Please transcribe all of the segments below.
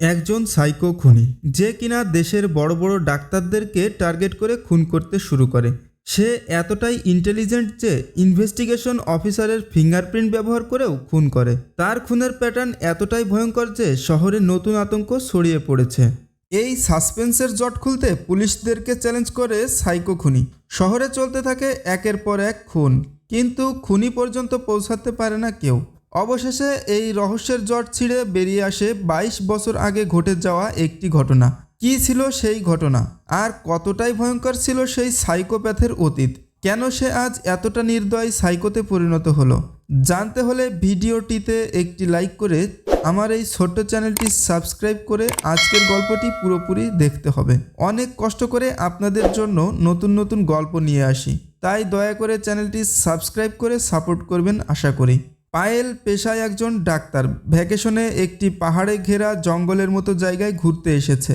একজন সাইকো খুনি, যে কিনা দেশের বড় বড় ডাক্তারদেরকে টার্গেট করে খুন করতে শুরু করে। সে এতটাই ইন্টেলিজেন্ট যে ইনভেস্টিগেশন অফিসারের ফিঙ্গারপ্রিন্ট ব্যবহার করেও খুন করে। তার খুনের প্যাটার্ন এতটাই ভয়ঙ্কর যে শহরে নতুন আতঙ্ক ছড়িয়ে পড়েছে। এই সাসপেন্সের জট খুলতে পুলিশদেরকে চ্যালেঞ্জ করে সাইকো খুনি। শহরে চলতে থাকে একের পর এক খুন, কিন্তু খুনি পর্যন্ত পৌঁছাতে পারে না কেউ। অবশেষে এই রহস্যের জট ছিঁড়ে বেরিয়ে আসে বাইশ বছর আগে ঘটে যাওয়া একটি ঘটনা। কি ছিল সেই ঘটনা? আর কতটাই ভয়ঙ্কর ছিল সেই সাইকোপ্যাথের অতীত? কেন সে আজ এতটা নির্দয় সাইকোতে পরিণত হলো? জানতে হলে ভিডিওটিতে একটি লাইক করে আমার এই ছোট্ট চ্যানেলটি সাবস্ক্রাইব করে আজকের গল্পটি পুরোপুরি দেখতে হবে। অনেক কষ্ট করে আপনাদের জন্য নতুন নতুন গল্প নিয়ে আসি। তাই দয়া করে চ্যানেলটি সাবস্ক্রাইব করে সাপোর্ট করবেন আশা করি। পায়েল পেশায় একজন ডাক্তার। ভ্যাকেশনে একটি পাহাড়ে ঘেরা জঙ্গলের মতো জায়গায় ঘুরতে এসেছে।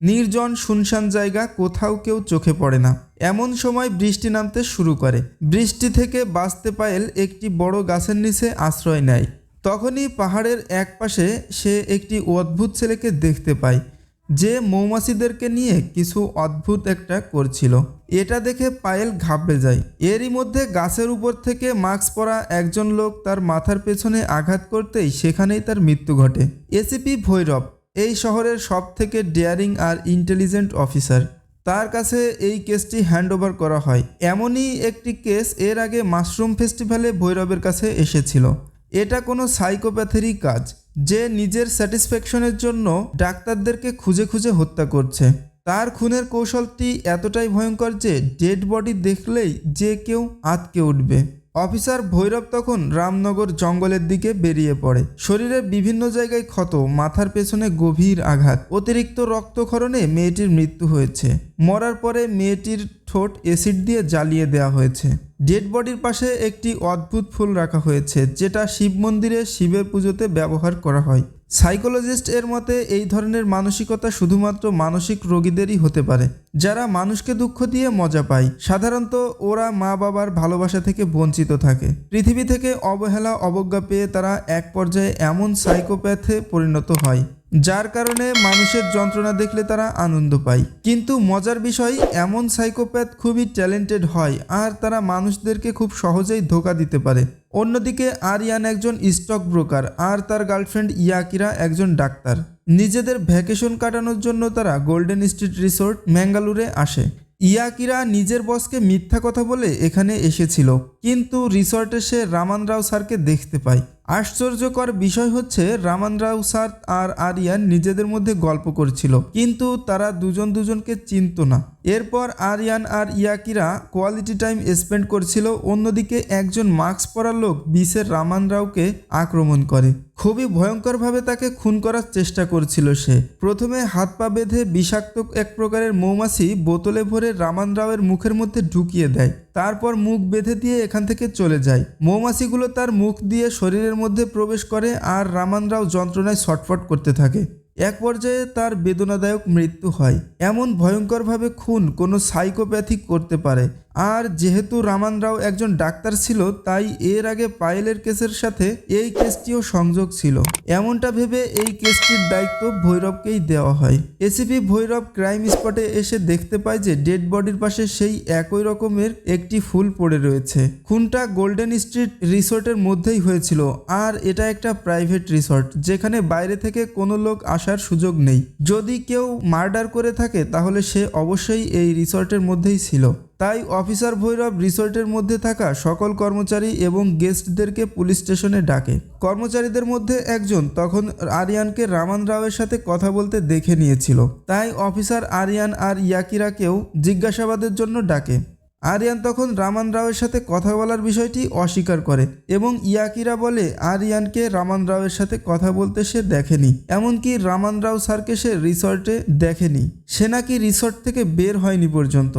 নির্জন শুনশান জায়গা, কোথাও কেউ চোখে পড়ে না। এমন সময় বৃষ্টি নামতে শুরু করে। বৃষ্টি থেকে বাঁচতে পায়েল একটি বড় গাছের নিচে আশ্রয় নেয়। তখনই পাহাড়ের একপাশে সে একটি অদ্ভুত ছেলেকে দেখতে পায়, যে মৌমাছিদেরকে নিয়ে কিছু অদ্ভুত একটা করছিল। এটা দেখে পায়েল ঘাবড়ে যায়। এরই মধ্যে গাছের উপর থেকে মাস্ক পরা একজন লোক তার মাথার পেছনে আঘাত করতেই সেখানেই তার মৃত্যু ঘটে। এসিপি ভৈরব, এই শহরের সব থেকে ডেয়ারিং আর ইন্টেলিজেন্ট অফিসার। তার কাছে এই কেসটি হ্যান্ডওভার করা হয়। এমনই একটি কেস এর আগে মাশরুম ফেস্টিভ্যালে ভৈরবের কাছে এসেছিল। এটা কোনো সাইকোপ্যাথেরই কাজ। যে নিজের স্যাটিসফ্যাকশনের জন্য ডাক্তারদেরকে খুঁজে খুঁজে হত্যা করছে। তার খুনের কৌশলটি এতটাই ভয়ঙ্কর যে ডেড বডি দেখলেই যে কেউ আতকে উঠবে। অফিসার ভৈরব তখন রামনগর জঙ্গলের দিকে বেরিয়ে পড়ে। শরীরের বিভিন্ন জায়গায় ক্ষত, মাথার পেছনে গভীর আঘাত, অতিরিক্ত রক্তক্ষরণে মেয়েটির মৃত্যু হয়েছে। মরার পরে মেয়েটির ঠোঁট অ্যাসিড দিয়ে জ্বালিয়ে দেওয়া হয়েছে। ডেড বডির পাশে একটি অদ্ভুত ফুল রাখা হয়েছে, যেটা শিব মন্দিরে শিবের পুজোতে ব্যবহার করা হয়। সাইকোলজিস্ট এর মতে, এই ধরনের মানসিকতা শুধুমাত্র মানসিক রোগীদেরই হতে পারে। যারা মানুষকে দুঃখ দিয়ে মজা পায়, সাধারণত ওরা মা বাবার ভালোবাসা থেকে বঞ্চিত থাকে। পৃথিবী থেকে অবহেলা, অবজ্ঞা পেয়ে তারা এক পর্যায়ে এমন সাইকোপ্যাথে পরিণত হয়। যার কারণে মানুষের যন্ত্রণা দেখলে তারা আনন্দ পায়। কিন্তু মজার বিষয়, এমন সাইকোপ্যাথ খুবই ট্যালেন্টেড হয়, আর তারা মানুষদেরকে খুব সহজেই ধোকা দিতে পারে। অন্যদিকে আরিয়ান একজন স্টক ব্রোকার আর তার গার্লফ্রেন্ড ইয়াকিরা একজন ডাক্তার। নিজেদের ভ্যাকেশন কাটানোর জন্য তারা গোল্ডেন স্ট্রিট রিসোর্ট, ম্যাঙ্গালুরে আসে। ইয়াকিরা নিজের বসকে মিথ্যা কথা বলে এখানে এসেছিল, কিন্তু রিসর্টে সে রামান রাও স্যারকে দেখতে পায়। আশ্চর্যকর বিষয় হচ্ছে রামান রাও স্যার আর আরিয়ান নিজেদের মধ্যে গল্প করছিল, কিন্তু তারা দুজন দুজনকে চিনত না। এরপর আরিয়ান আর ইয়াকিরা কোয়ালিটি টাইম স্পেন্ড করছিল, অন্যদিকে একজন মাস্ক পরা লোক বিশের রামান রাওকে আক্রমণ করে। খুবই ভয়ঙ্করভাবে তাকে খুন করার চেষ্টা করছিল সে। প্রথমে হাত পা বেঁধে বিষাক্ত এক প্রকারের মৌমাছি বোতলে ভরে রামান রাওয়ের মুখের মধ্যে ঢুকিয়ে দেয়। তারপর মুখ বেঁধে দিয়ে এখান থেকে চলে যায়। মৌমাছিগুলো তার মুখ দিয়ে শরীরের মধ্যে প্রবেশ করে আর রামান রাও যন্ত্রণায় ছটফট করতে থাকে। এক পর্যায়ে তার বেদনাদায়ক মৃত্যু হয়। এমন ভয়ঙ্করভাবে খুন কোনো সাইকোপ্যাথিক করতে পারে। আর যেহেতু রামান রাও একজন ডাক্তার ছিল, তাই এর আগে পায়েলের কেসের সাথে এই কেসটিও সংযোগ ছিল। এমনটা ভেবে এই কেসটির দায়িত্ব ভৈরবকেই দেওয়া হয়। এসিপি ভৈরব ক্রাইম স্পটে এসে দেখতে পায় যে ডেড বডির পাশে সেই একই রকমের একটি ফুল পড়ে রয়েছে। খুনটা গোল্ডেন স্ট্রিট রিসোর্টের মধ্যেই হয়েছিল, আর এটা একটা প্রাইভেট রিসর্ট, যেখানে বাইরে থেকে কোনো লোক আসার সুযোগ নেই। যদি কেউ মার্ডার করে থাকে, তাহলে সে অবশ্যই এই রিসর্টের মধ্যেই ছিল। তাই অফিসার ভৈরব রিসর্টের মধ্যে থাকা সকল কর্মচারী এবং গেস্টদেরকে পুলিশ স্টেশনে ডাকে। কর্মচারীদের মধ্যে একজন তখন আরিয়ানকে রামান রাওয়ের সাথে কথা বলতে দেখে নিয়েছিল। তাই অফিসার আরিয়ান আর ইয়াকিরাকেও জিজ্ঞাসাবাদের জন্য ডাকে। আরিয়ান তখন রামান রাওয়ের সাথে কথা বলার বিষয়টি অস্বীকার করে এবং ইয়াকিরা বলে, আরিয়ানকে রামান রাওয়ের সাথে কথা বলতে সে দেখেনি। এমনকি রামান রাও স্যারকে সে রিসর্টে দেখেনি। সে নাকি রিসর্ট থেকে বের হয়নি পর্যন্ত।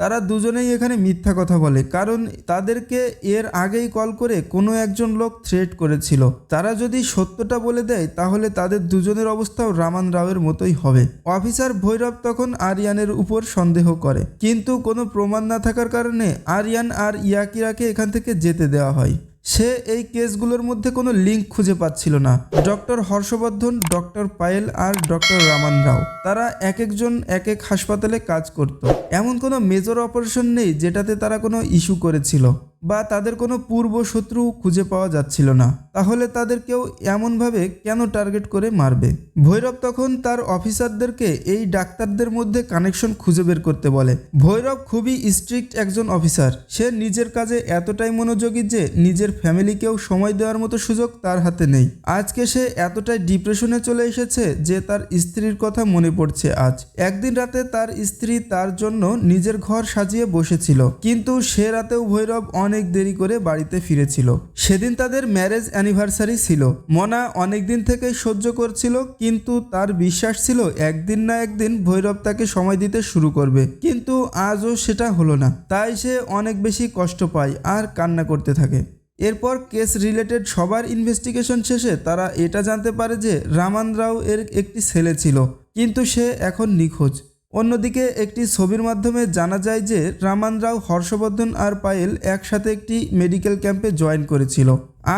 তারা দুজনেই এখানে মিথ্যা কথা বলে, কারণ তাদেরকে এর আগেই কল করে কোনো একজন লোক থ্রেট করেছিল। তারা যদি সত্যটা বলে দেয়, তাহলে তাদের দুজনের অবস্থাও রামান রাওয়ের মতোই হবে। অফিসার ভৈরব তখন আরিয়ানের উপর সন্দেহ করে। কিন্তু কোনো প্রমাণ না থাকার কারণে আরিয়ান আর ইয়াকিরাকে এখান থেকে যেতে দেওয়া হয়। সে এই কেসগুলোর মধ্যে কোনো লিঙ্ক খুঁজে পাচ্ছিল না। ডক্টর হর্ষবর্ধন, ডক্টর পায়েল আর ডক্টর রামান রাও। তারা এক একজন, এক এক হাসপাতালে কাজ করত। এমন কোনো মেজর অপারেশন নেই যেটাতে তারা কোনো ইস্যু করেছিল বা তাদের কোনো পূর্ব শত্রু খুঁজে পাওয়া যাচ্ছিল না। তাহলে তাদের কেউ এমনভাবে কেন টার্গেট করে মারবে? ভৈরব তখন তার অফিসারদেরকে এই ডাক্তারদের মধ্যে কানেকশন খুঁজে বের করতে বলে। ভৈরব খুবই স্ট্রিক্ট একজন অফিসার। সে নিজের কাজে এতটাই মনোযোগী যে নিজের ফ্যামিলিকেও সময় দেওয়ার মতো সুযোগ তার হাতে নেই। আজকে সে এতটাই ডিপ্রেশনে চলে এসেছে যে তার স্ত্রীর কথা মনে পড়ছে আজ। একদিন রাতে তার স্ত্রী তার জন্য নিজের ঘর সাজিয়ে বসেছিল। কিন্তু সে রাতেও ভৈরব অনেক দেরি করে বাড়িতে ফিরেছিল। সেদিন তাদের ম্যারেজ অ্যানিভার্সারি ছিল। মনা অনেক দিন থেকেই সহ্য করছিল, কিন্তু তার বিশ্বাস ছিল একদিন না একদিন ভৈরব তাকে সময় দিতে শুরু করবে। কিন্তু আজও সেটা হলো না। তাই সে অনেক বেশি কষ্ট পায় আর কান্না করতে থাকে। এরপর কেস রিলেটেড সবার ইনভেস্টিগেশন শেষে তারা এটা জানতে পারে যে রামান রাও এর একটি ছেলে ছিল, কিন্তু সে এখন নিখোঁজ। অন্যদিকে একটি ছবির মাধ্যমে জানা যায় যে রামান রাও, হর্ষবর্ধন আর পায়েল একসাথে একটি মেডিকেল ক্যাম্পে জয়েন করেছিল।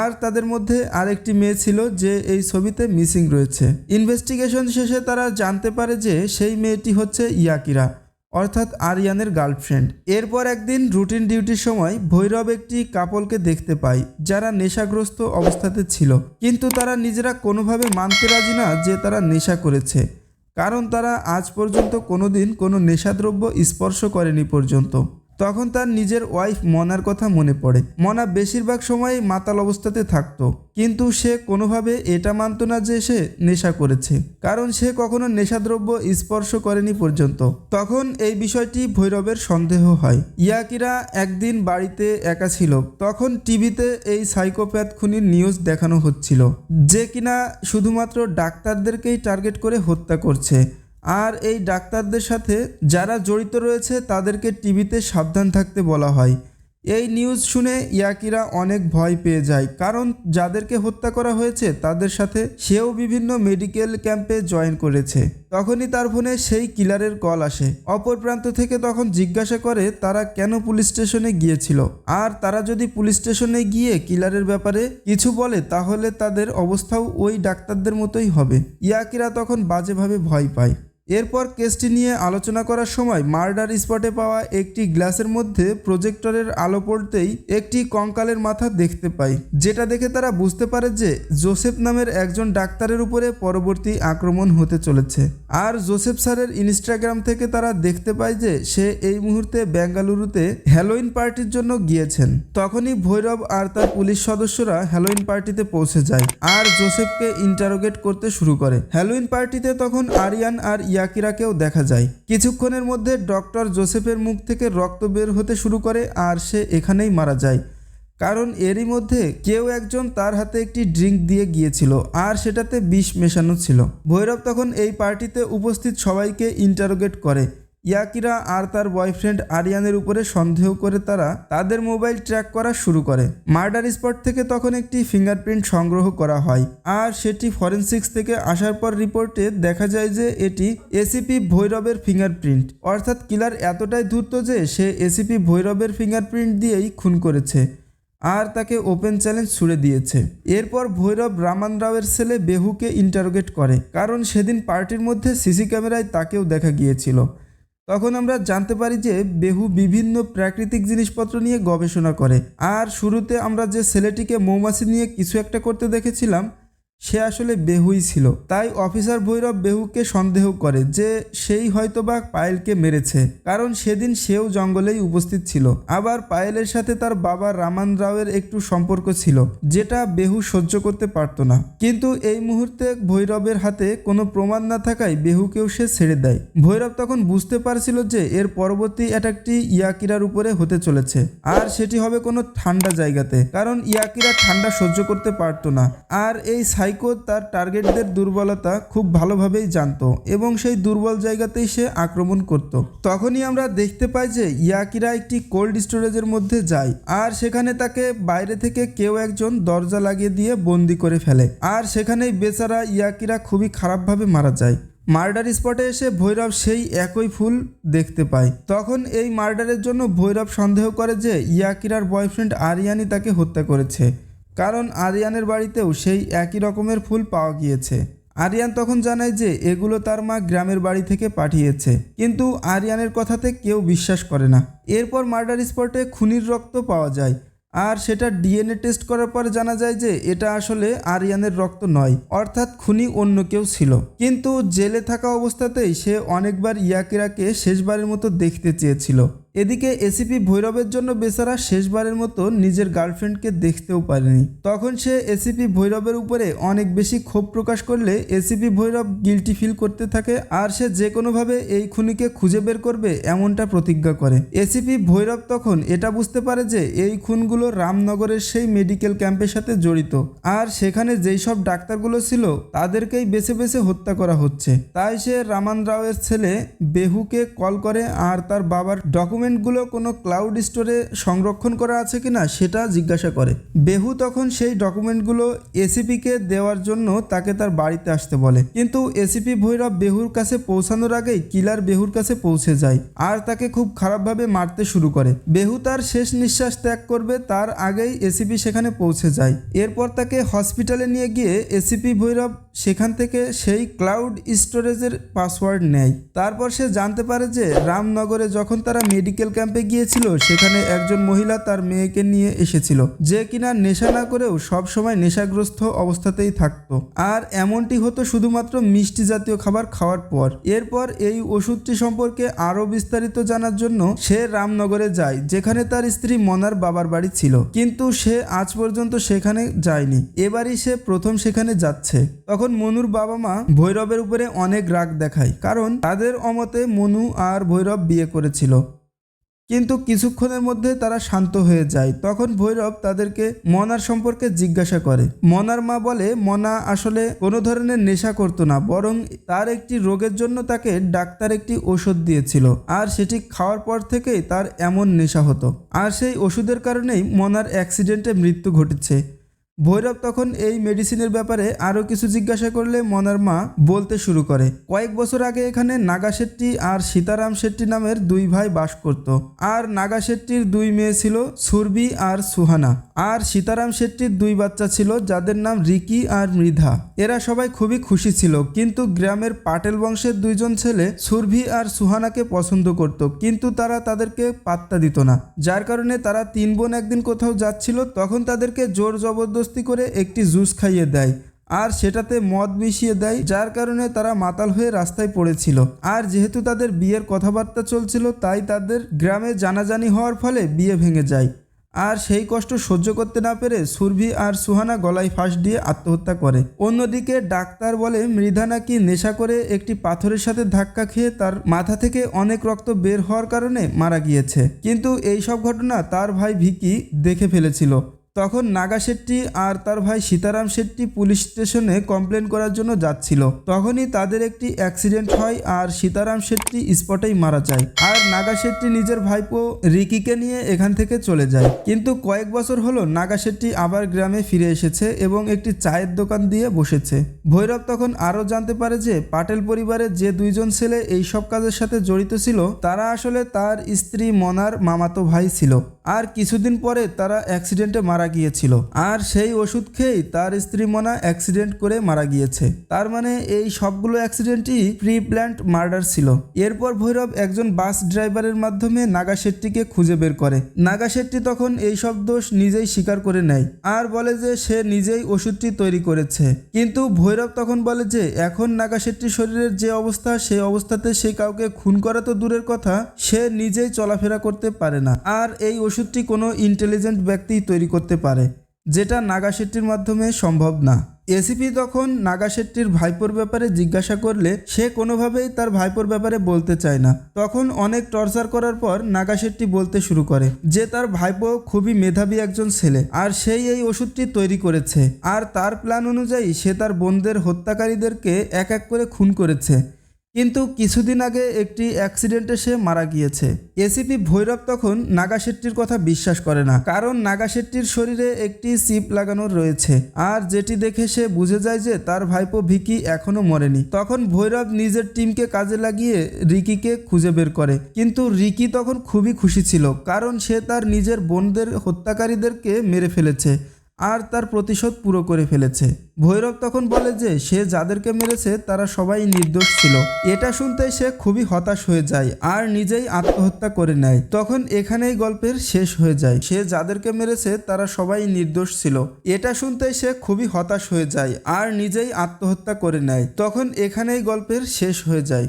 আর তাদের মধ্যে আরেকটি মেয়ে ছিল যে এই ছবিতে মিসিং রয়েছে। ইনভেস্টিগেশন শেষে তারা জানতে পারে যে সেই মেয়েটি হচ্ছে ইয়াকিরা, অর্থাৎ আরিয়ানের গার্লফ্রেন্ড। এরপর একদিন রুটিন ডিউটির সময় ভৈরব একটি কাপলকে দেখতে পায়, যারা নেশাগ্রস্ত অবস্থাতে ছিল। কিন্তু তারা নিজেরা কোনোভাবে মানতে রাজি না যে তারা নেশা করেছে। কারণ তারা আজ পর্যন্ত কোনোদিন কোনো নেশাদ্রব্য স্পর্শ করেনি পর্যন্ত। তখন তার নিজের ওয়াইফ মনার কথা মনে পড়ে। মনা বেশিরভাগ সময় মাতাল অবস্থাতে থাকতো, কিন্তু সে কোনোভাবে এটা মানত না যে সে নেশা করেছে, কারণ সে কখনো নেশাদ্রব্য স্পর্শ করেনি পর্যন্ত। তখন এই বিষয়টি ভৈরবের সন্দেহ হয়। ইয়াকিরা একদিন বাড়িতে একা ছিল, তখন টিভিতে এই সাইকোপ্যাথ খুনির নিউজ দেখানো হচ্ছিল, যে কিনা শুধুমাত্র ডাক্তারদেরকেই টার্গেট করে হত্যা করছে। আর এই ডাক্তারদের সাথে যারা জড়িত রয়েছে, তাদেরকে টিভিতে সাবধান থাকতে বলা হয়। এই নিউজ শুনে ইয়াকিরা অনেক ভয় পেয়ে যায়, কারণ যাদেরকে হত্যা করা হয়েছে, তাদের সাথে সেও বিভিন্ন মেডিকেল ক্যাম্পে জয়েন করেছে। তখনই তার ফোনে সেই কিলারের কল আসে। অপর প্রান্ত থেকে তখন জিজ্ঞাসা করে, তারা কেন পুলিশ স্টেশনে গিয়েছিল? আর তারা যদি পুলিশ স্টেশনে গিয়ে কিলারের ব্যাপারে কিছু বলে, তাহলে তাদের অবস্থাও ওই ডাক্তারদের মতোই হবে। ইয়াকিরা তখন বাজেভাবে ভয় পায়। এরপর কেসটি নিয়ে আলোচনা করার সময় মার্ডার স্পটে পাওয়া একটি গ্লাসের মধ্যে প্রজেক্টরের আলো পড়তেই একটি কঙ্কালের মাথা দেখতে পায় যেটা দেখে তারা বুঝতে পারে যে জোসেফ নামের একজন ডাক্তারের উপরে পরবর্তী আক্রমণ হতে চলেছে। আর জোসেফ স্যারের ইনস্টাগ্রাম থেকে তারা দেখতে পায় যে সে এই মুহূর্তে বেঙ্গালুরুতে হ্যালোইন পার্টির জন্য গিয়েছেন। তখনই ভৈরব আর তার পুলিশ সদস্যরা হ্যালোইন পার্টিতে পৌঁছে যায়, আর জোসেফকে ইন্টারোগেট করতে শুরু করে। হ্যালোইন পার্টিতে তখন আরিয়ান আর ইয়াকিরাকেও দেখা যায়। কিছুক্ষণের মধ্যে ডক্টর জোসেফের মুখ থেকে রক্ত বের হতে শুরু করে আর সে এখানেই মারা যায়। কারণ এরই মধ্যে কেউ একজন তার হাতে একটি ড্রিঙ্ক দিয়ে গিয়েছিল আর সেটাতে বিষ মেশানো ছিল। ভৈরব তখন এই পার্টিতে উপস্থিত সবাইকে ইন্টারোগেট করে। ইয়াকিরা আর তার বয়ফ্রেন্ড আরিয়ানের উপরে সন্দেহ করে তারা তাদের মোবাইল ট্র্যাক করা শুরু করে। মার্ডার স্পট থেকে তখন একটি ফিঙ্গারপ্রিন্ট সংগ্রহ করা হয় আর সেটি ফরেনসিক্স থেকে আসার পর রিপোর্টে দেখা যায় যে এটি এসিপি ভৈরবের ফিঙ্গারপ্রিন্ট। অর্থাৎ কিলার এতটাই ধূর্ত যে সে এসিপি ভৈরবের ফিঙ্গারপ্রিন্ট দিয়েই খুন করেছে আর তাকে ওপেন চ্যালেঞ্জ ছুড়ে দিয়েছে। এরপর ভৈরব রামান রাওয়ের ছেলে বেহুকে ইন্টারোগেট করে, কারণ সেদিন পার্টির মধ্যে সিসি ক্যামেরায় তাকেও দেখা গিয়েছিল। তখন আমরা জানতে পারি যে বেহু বিভিন্ন প্রাকৃতিক জিনিসপত্র নিয়ে গবেষণা করে। আর শুরুতে আমরা যে ছেলেটিকে মৌমাছি নিয়ে কিছু একটা করতে দেখেছিলাম সে আসলে বেহুই ছিল। তাই অফিসার ভৈরব বেহুকে সন্দেহ করে যে সেই হয়তোবা পায়েলকে মেরেছে, কারণ সেদিন সেও জঙ্গলেই উপস্থিত ছিল। আবার পায়েলের সাথে তার বাবা রামান রাওয়ের একটু সম্পর্ক ছিল, যেটা বেহু সহ্য করতে পারত না। কিন্তু এই মুহূর্তে ভৈরবের হাতে কোনো প্রমাণ না থাকায় বেহুকেও সে ছেড়ে দেয়। ভৈরব তখন বুঝতে পারছিল যে এর পরবর্তী অ্যাটাকটি ইয়াকিরার উপরে হতে চলেছে, আর সেটি হবে কোনো ঠান্ডা জায়গাতে, কারণ ইয়াকিরা ঠান্ডা সহ্য করতে পারতো না। আর এই সাইকো তার টার্গেটদের দুর্বলতা খুব ভালোভাবেই জানতো এবং সেই দুর্বল জায়গাতেই সে আক্রমণ করত। তখনই আমরা দেখতে পাই যে ইয়াকিরা একটি কোল্ড স্টোরেজের মধ্যে যায় আর সেখানে তাকে বাইরে থেকে কেউ একজন দরজা লাগিয়ে দিয়ে বন্দি করে ফেলে আর সেখানেই বেচারা ইয়াকিরা খুবই খারাপভাবে মারা যায়। মার্ডার স্পটে এসে ভৈরব সেই একই ফুল দেখতে পায়। তখন এই মার্ডারের জন্য ভৈরব সন্দেহ করে যে ইয়াকিরার বয়ফ্রেন্ড আরিয়ানি তাকে হত্যা করেছে। কারণ আরিয়ানের বাড়িতেও সেই একই রকমের ফুল পাওয়া গিয়েছে। আরিয়ান তখন জানায় যে এগুলো তার মা গ্রামের বাড়ি থেকে পাঠিয়েছে, কিন্তু আরিয়ানের কথাতে কেউ বিশ্বাস করে না। এরপর মার্ডার স্পটে খুনির রক্ত পাওয়া যায়, আর সেটা ডিএনএ টেস্ট করার পর জানা যায় যে এটা আসলে আরিয়ানের রক্ত নয়, অর্থাৎ খুনি অন্য কেউ ছিল। কিন্তু জেলে থাকা অবস্থাতেই সে অনেকবার ইয়াকিরাকে শেষবারের মতো দেখতে চেয়েছিল। এদিকে এসিপি ভৈরবের জন্য বেচারা শেষবারের মতো নিজের গার্লফ্রেন্ডকে দেখতেও পারেনি। তখন সে এসিপি ভৈরবের উপরে অনেক বেশি ক্ষোভ প্রকাশ করলে এসিপি ভৈরব গিলটি ফিল করতে থাকে আর সে যে কোনোভাবে এই খুনিকে খুঁজে বের করবে এমনটা প্রতিজ্ঞা করে। এসিপি ভৈরব তখন এটা বুঝতে পারে যে এই খুনগুলো রামনগরের সেই মেডিকেল ক্যাম্পের সাথে জড়িত আর সেখানে যেই সব ডাক্তারগুলো ছিল তাদেরকেই বেছে বেছে হত্যা করা হচ্ছে। তাই সে রামান রাওয়ের ছেলে বেহুকে কল করে আর তার বাবার ডকুমেন্টগুলো কোনো ক্লাউড স্টোরে সংরক্ষণ করা আছে কিনা সেটা জিজ্ঞাসা করে। বেহু তখন সেই ডকুমেন্টগুলো এসিপিকে দেওয়ার জন্য তাকে তার বাড়িতে আসতে বলে। কিন্তু এসিপি ভৈরব বেহুর কাছে পৌঁছানোর আগেই কিলার বেহুর কাছে পৌঁছে যায় আর তাকে খুব খারাপভাবে মারতে শুরু করে। বেহু তার শেষ নিঃশ্বাস ত্যাগ করবে তার আগেই এসিপি সেখানে পৌঁছে যায়। এরপর তাকে হসপিটালে নিয়ে গিয়ে এসিপি ভৈরব সেখান থেকে সেই ক্লাউড স্টোরেজের পাসওয়ার্ড নেয়। তারপর সে জানতে পারে যে রামনগরে যখন তারা মেডিকেল ক্যাম্পে গিয়েছিল, সেখানে একজন মহিলা তার মেয়েকে নিয়ে এসেছিল, যে কিনা নেশা না করেও সব সময় নেশাগ্রস্ত অবস্থাতেই থাকতো। আর এমনটি হতো শুধুমাত্র মিষ্টি জাতীয় খাবার খাওয়ার পর। এরপর এই ওষুধটি সম্পর্কে আরও বিস্তারিত জানার জন্য সে রামনগরে যায়, যেখানে তার স্ত্রী মনার বাবার বাড়ি ছিল। কিন্তু সে আজ পর্যন্ত সেখানে যায়নি। এবারই সে প্রথম সেখানে যাচ্ছে। তখন মনুর বাবা মা ভৈরবের উপরে অনেক রাগ দেখায়, কারণ তাদের অমতে মনু আর ভৈরব বিয়ে করেছিল। কিন্তু কিছুক্ষণের মধ্যে তারা শান্ত হয়ে যায়। তখন ভৈরব তাদেরকে মনার সম্পর্কে জিজ্ঞাসা করে। মনার মা বলে, মনা আসলে কোনো ধরনের নেশা করতো না, বরং তার একটি রোগের জন্য তাকে ডাক্তার একটি ওষুধ দিয়েছিল, আর সেটি খাওয়ার পর থেকেই তার এমন নেশা হতো। আর সেই ওষুধের কারণেই মনার অ্যাক্সিডেন্টে মৃত্যু ঘটেছে। ভৈরব তখন এই মেডিসিনের ব্যাপারে আরও কিছু জিজ্ঞাসা করলে মনার মা বলতে শুরু করে। কয়েক বছর আগে এখানে নাগা শেট্টি আর সীতারাম শেট্টি নামের দুই ভাই বাস করত। আর নাগা শেট্টির দুই মেয়ে ছিল সুরভি আর সুহানা। আর সীতারাম শেট্টির দুই বাচ্চা ছিল, যাদের নাম রিকি আর মৃধা। এরা সবাই খুবই খুশি ছিল, কিন্তু গ্রামের পাটেল বংশের দুইজন ছেলে সুরভি আর সুহানাকে পছন্দ করত, কিন্তু তারা তাদেরকে পাত্তা দিত না। যার কারণে তারা তিন বোন একদিন কোথাও যাচ্ছিল, তখন তাদেরকে জোর জবরদস্তি করে একটি জুস খাইয়ে দেয় আর সেটাতে মদ মিশিয়ে দেয়, যার কারণে তারা মাতাল হয়ে রাস্তায় পড়েছিল। আর যেহেতু তাদের বিয়ের কথাবার্তা চলছিল, তাই তাদের গ্রামে জানাজানি হওয়ার ফলে বিয়ে ভেঙে যায়। আর সেই কষ্ট সহ্য করতে না পেরে সুরভি আর সুহানা গলায় ফাঁস দিয়ে আত্মহত্যা করে। অন্যদিকে ডাক্তার বলে, মৃধা নাকি নেশা করে একটি পাথরের সাথে ধাক্কা খেয়ে তার মাথা থেকে অনেক রক্ত বের হওয়ার কারণে মারা গিয়েছে। কিন্তু এই সব ঘটনা তার ভাই ভিকি দেখে ফেলেছিল। তখন নাগা শেট্টি আর তার ভাই সীতারাম শেট্টি পুলিশ স্টেশনে কমপ্লেন করার জন্য যাচ্ছিল। তখনই তাদের একটি অ্যাক্সিডেন্ট হয় আর সীতারাম শেট্টি স্পটেই মারা যায়। আর নাগা শেট্টি নিজের ভাইপো রিকিকে নিয়ে এখান থেকে চলে যায়। কিন্তু কয়েক বছর হলো নাগা শেট্টি আবার গ্রামে ফিরে এসেছে এবং একটি চায়ের দোকান দিয়ে বসেছে। ভৈরব তখন আরও জানতে পারে যে পাটেল পরিবারের যে দুইজন ছেলে এই সব কাজের সাথে জড়িত ছিল, তারা আসলে তার স্ত্রী মনার মামাতো ভাই ছিল। আর কিছুদিন পরে তারা অ্যাক্সিডেন্টে মারা গিয়েছিল। আর সেই ওষুধ খেয়েই তার স্ত্রী মনা অ্যাক্সিডেন্ট করে মারা গিয়েছে। তার মানে এই সবগুলো অ্যাক্সিডেন্টই প্রি প্ল্যান্ট মার্ডার ছিল। এরপর ভৈরব একজন বাস ড্রাইভারের মাধ্যমে নাগা শেট্টিকে খুঁজে বের করে। নাগা শেট্টি তখন এই সব দোষ নিজেই স্বীকার করে নেয়। আর বলে যে সে নিজেই ওষুধটি তৈরি করেছে। কিন্তু ভৈরব তখন বলে যে, এখন নাগা শেট্টির শরীরের যে অবস্থা, সেই অবস্থাতে সে কাউকে খুন করা তো দূরের কথা, সে নিজেই চলাফেরা করতে পারে না। আর এই ওষুধটি কোনো ইন্টেলিজেন্ট ব্যক্তি তৈরি করতে পারে, যেটা নাগা শেট্টির মাধ্যমে সম্ভব না। এসিপি তখন নাগা শেট্টির ভাইপোর ব্যাপারে জিজ্ঞাসা করলে সে কোনোভাবেই তার ভাইপোর ব্যাপারে বলতে চায় না। তখন অনেক টর্চার করার পর নাগা শেট্টি বলতে শুরু করে যে তার ভাইপো খুবই মেধাবী একজন ছেলে আর সেই এই ওষুধটি তৈরি করেছে। আর তার প্ল্যান অনুযায়ী সে তার বোনদের হত্যাকারীদেরকে এক এক করে খুন করেছে। কিন্তু কিছুদিন আগে একটি অ্যাক্সিডেন্টে সে মারা গিয়েছে। এসিপি ভৈরব তখন নাগা শেট্টির কথা বিশ্বাস করে না, কারণ নাগা শেট্টির শরীরে একটি চিপ লাগানো রয়েছে। আর যেটি দেখে সে বুঝে যায় যে তার ভাইপো ভিকি এখনও মরেনি। তখন ভৈরব নিজের টিমকে কাজে লাগিয়ে রিকিকে খুঁজে বের করে। কিন্তু রিকি তখন খুবই খুশি ছিল, কারণ সে তার নিজের বোনদের হত্যাকারীদেরকে মেরে ফেলেছে। আর তার প্রতিশোধ পুরো করে ফেলেছে। ভৈরব তখন বলে যে, সে যাদেরকে মেরেছে, তারা সবাই নির্দোষ ছিল। এটা শুনতে সে খুবই হতাশ হয়ে যায় আর নিজেই আত্মহত্যা করে নেয়। তখন এখানেই গল্পের শেষ হয়ে যায়। সে যাদেরকে মেরেছে, তারা সবাই নির্দোষ ছিল। এটা শুনতে সে খুবই হতাশ হয়ে যায় আর নিজেই আত্মহত্যা করে নেয়। তখন এখানেই গল্পের শেষ হয়ে যায়।